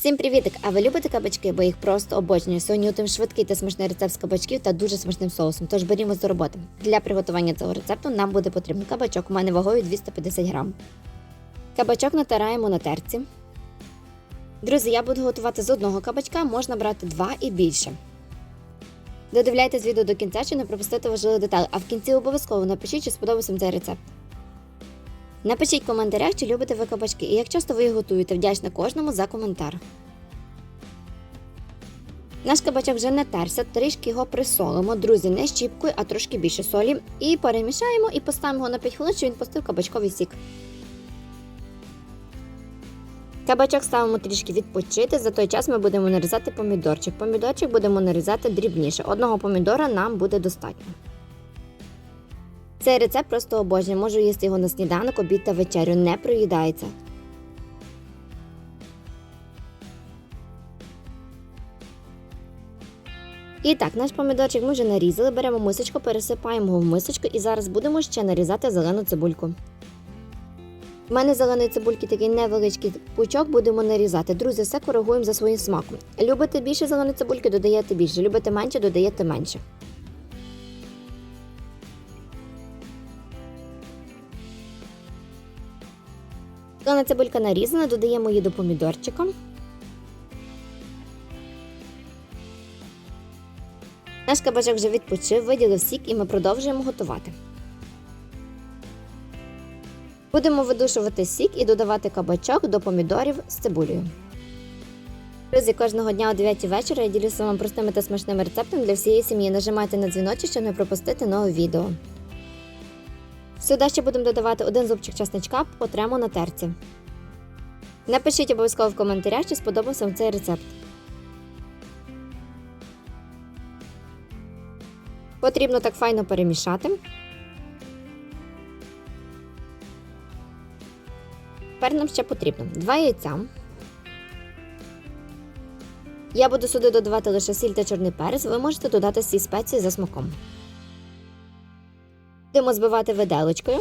Всім привітик! А ви любите кабачки, бо їх просто обожнюю. Сьогодні готуємо швидкий та смачний рецепт з кабачків та дуже смачним соусом. Тож берімось до роботи. Для приготування цього рецепту нам буде потрібен кабачок. У мене вагою 250 грам. Кабачок натираємо на терці. Друзі, я буду готувати з одного кабачка, можна брати два і більше. Додивляйтесь відео до кінця, щоб не пропустити важливі деталі, а в кінці обов'язково напишіть, чи сподобався цей рецепт. Напишіть в коментарях, чи любите ви кабачки, і як часто ви їх готуєте. Вдячна кожному за коментар. Наш кабачок вже натерся, трішки його присолимо. Друзі, не щіпкою, а трошки більше солі. І перемішаємо і поставимо його на 5 хвилин, щоб він пустив кабачковий сік. Кабачок ставимо трішки відпочити. За той час ми будемо нарізати помідорчик. Помідорчик будемо нарізати дрібніше. Одного помідора нам буде достатньо. Цей рецепт просто обожнюю. Можу їсти його на сніданок, обід та вечерю. Не проїдається. І так, наш помідорчик ми вже нарізали. Беремо мисочку, пересипаємо його в мисочку і зараз будемо ще нарізати зелену цибульку. У мене зеленої цибульки такий невеличкий пучок будемо нарізати. Друзі, все коригуємо за своїм смаком. Любите більше зеленої цибульки, додаєте більше. Любите менше, додаєте менше. Зелена цибулька нарізана, додаємо її до помідорчика. Наш кабачок вже відпочив, виділив сік і ми продовжуємо готувати. Будемо видушувати сік і додавати кабачок до помідорів з цибулею. Друзі, кожного дня о 9 вечора я ділюся вам простими та смачними рецептами для всієї сім'ї. Нажимайте на дзвіночок, щоб не пропустити нове відео. Сюди ще будемо додавати один зубчик часничка, потремо на терці. Напишіть обов'язково в коментарях, чи сподобався вам цей рецепт. Потрібно так файно перемішати. Тепер нам ще потрібно 2 яйця. Я буду сюди додавати лише сіль та чорний перець, ви можете додати всі спеції за смаком. Будемо збивати виделочкою.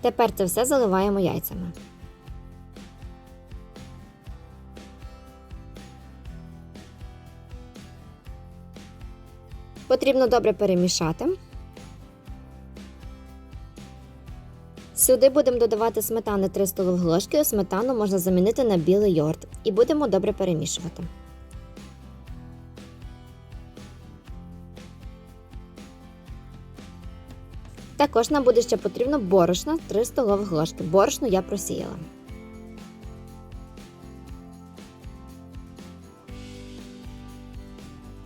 Тепер це все заливаємо яйцями. Потрібно добре перемішати. Сюди будемо додавати сметани 3 столові ложки, сметану можна замінити на білий йогурт і будемо добре перемішувати. Також нам буде ще потрібно борошно 3 столових ложки. Борошно я просіяла.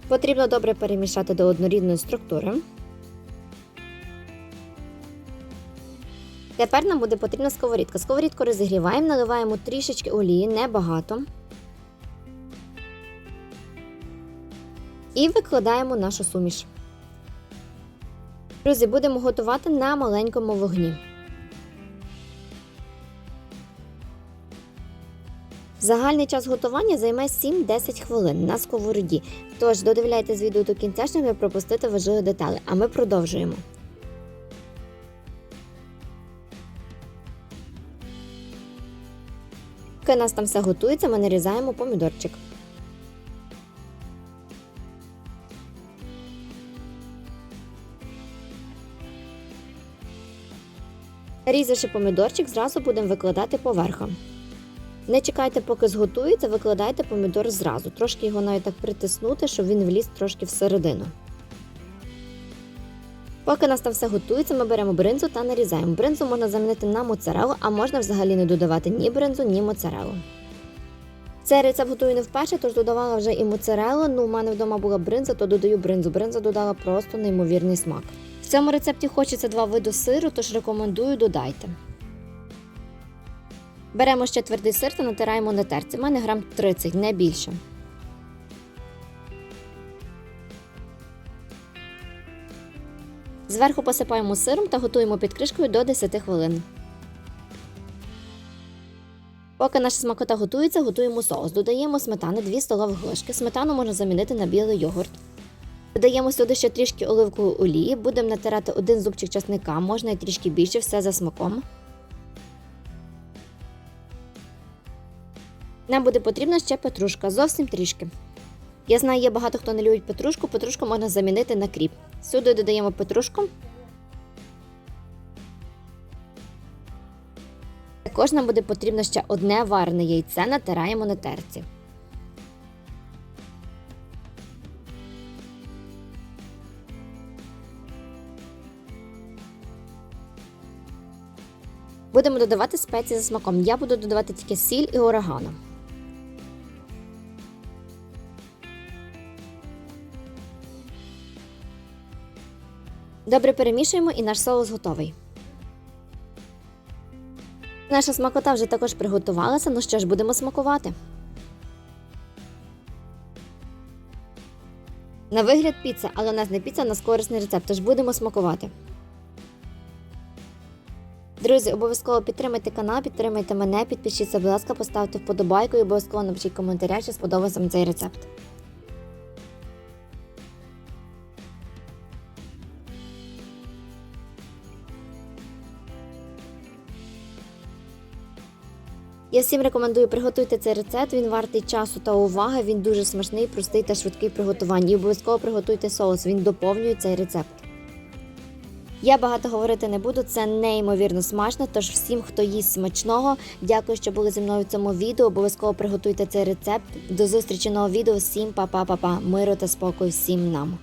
Потрібно добре перемішати до однорідної структури. Тепер нам буде потрібна сковорідка. Сковорідку розігріваємо, наливаємо трішечки олії, небагато. І викладаємо нашу суміш. Друзі, будемо готувати на маленькому вогні. Загальний час готування займає 7-10 хвилин на сковороді. Тож додивляйтесь відео до кінця, щоб не пропустити важливі деталі. А ми продовжуємо. Поки нас там все готується, ми нарізаємо помідорчик. Різавши помідорчик, зразу будемо викладати поверхом. Не чекайте, поки зготується, викладайте помідор зразу. Трошки його навіть так притиснути, щоб він вліз трошки всередину. Поки нас там все готується, ми беремо бринзу та нарізаємо. Бринзу можна замінити на моцарелу, а можна взагалі не додавати ні бринзу, ні моцарелу. Цей рецепт готую не вперше, тож додавала вже і моцарелу. Ну, у мене вдома була бринза, то додаю бринзу. Бринза додала просто неймовірний смак. В цьому рецепті хочеться два види сиру, тож рекомендую додайте. Беремо ще твердий сир та натираємо на терці. У мене грам 30, не більше. Зверху посипаємо сиром та готуємо під кришкою до 10 хвилин. Поки наша смакота готується, готуємо соус. Додаємо сметани 2 столові ложки. Сметану можна замінити на білий йогурт. Додаємо сюди ще трішки оливкової олії, будемо натирати один зубчик часника, можна і трішки більше, все за смаком. Нам буде потрібна ще петрушка, зовсім трішки. Я знаю, є багато хто не любить петрушку, петрушку можна замінити на кріп. Сюди додаємо петрушку. Також нам буде потрібно ще одне варене яйце, натираємо на терці. Будемо додавати спеції за смаком. Я буду додавати тільки сіль і орегано. Добре перемішуємо і наш соус готовий. Наша смакота вже також приготувалася. Ну що ж, будемо смакувати. На вигляд піца, але у нас не піца, у нас корисний рецепт, тож будемо смакувати. Друзі, обов'язково підтримайте канал, підтримайте мене, підпишіться, будь ласка, поставте вподобайку і обов'язково напишіть коментаря, чи сподобався цей рецепт. Я всім рекомендую приготуйте цей рецепт. Він вартий часу та уваги. Він дуже смачний, простий та швидкий в приготуванні. І обов'язково приготуйте соус. Він доповнює цей рецепт. Я багато говорити не буду, це неймовірно смачно. Тож всім, хто їсть смачного, дякую, що були зі мною в цьому відео. Обов'язково приготуйте цей рецепт. До зустрічі нового відео. Всім па-па-па-па. Миру та спокою всім нам.